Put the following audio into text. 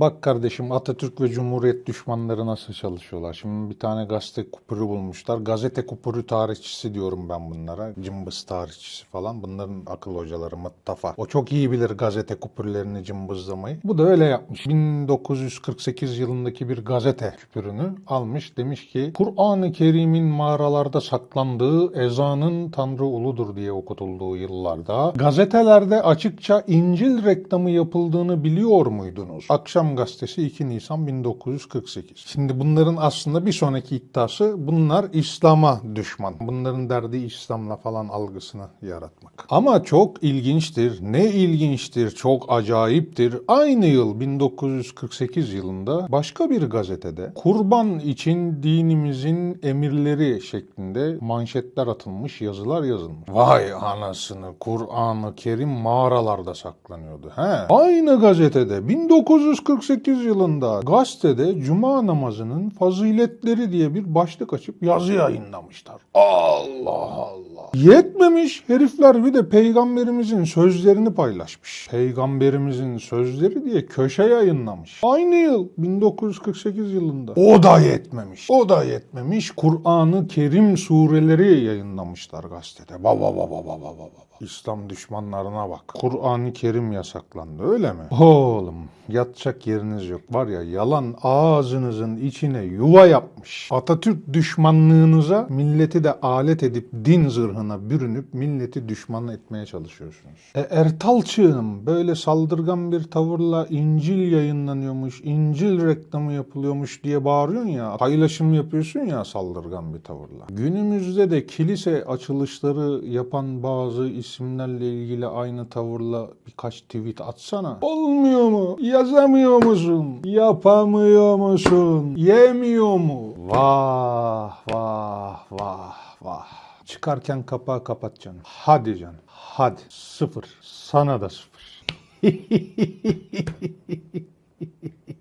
Bak kardeşim Atatürk ve Cumhuriyet düşmanları nasıl çalışıyorlar. Şimdi bir tane gazete kupürü bulmuşlar. Gazete kupürü tarihçisi diyorum ben bunlara. Cımbız tarihçisi falan. Bunların akıl hocaları muttafa. O çok iyi bilir gazete kupürlerini cımbızlamayı. Bu da öyle yapmış. 1948 yılındaki bir gazete küpürünü almış. Demiş ki Kur'an-ı Kerim'in mağaralarda saklandığı ezanın Tanrı uludur diye okutulduğu yıllarda gazetelerde açıkça İncil reklamı yapıldığını biliyor muydunuz? Akşam gazetesi 2 Nisan 1948. Şimdi bunların aslında bir sonraki iddiası bunlar İslam'a düşman. Bunların derdi İslam'la falan algısını yaratmak. Ama çok ilginçtir. Ne ilginçtir, çok acayiptir. Aynı yıl 1948 yılında başka bir gazetede kurban için dinimizin emirleri şeklinde manşetler atılmış, yazılar yazılmış. Vay anasını Kur'an-ı Kerim mağaralarda saklanıyordu. He. Aynı gazetede 1948 yılında gazetede cuma namazının faziletleri diye bir başlık açıp yazı yayınlamışlar. Allah Allah. Yetmemiş herifler bir de peygamberimizin sözlerini paylaşmış. Peygamberimizin sözleri diye köşe yayınlamış. Aynı yıl 1948 yılında. O da yetmemiş. O da yetmemiş. Kur'an-ı Kerim sureleri yayınlamışlar gazetede. Ba ba ba ba ba ba ba ba. İslam düşmanlarına bak. Kur'an-ı Kerim yasaklandı öyle mi? Oğlum yatacak yeriniz yok. Var ya yalan ağzınızın içine yuva yapmış. Atatürk düşmanlığınıza milleti de alet edip din zırhına bürünüp milleti düşman etmeye çalışıyorsunuz. E Ertalçığım böyle saldırgan bir tavırla İncil yayınlanıyormuş, İncil reklamı yapılıyormuş diye bağırıyorsun ya, paylaşım yapıyorsun ya saldırgan bir tavırla. Günümüzde de kilise açılışları yapan bazı isimlerle ilgili aynı tavırla birkaç tweet atsana. Olmuyor mu? Yazamıyor musun? Yapamıyor musun? Yemiyor mu? Vah vah vah vah. Çıkarken kapağı kapat canım. Hadi canım. Hadi. Sıfır. Sana da sıfır.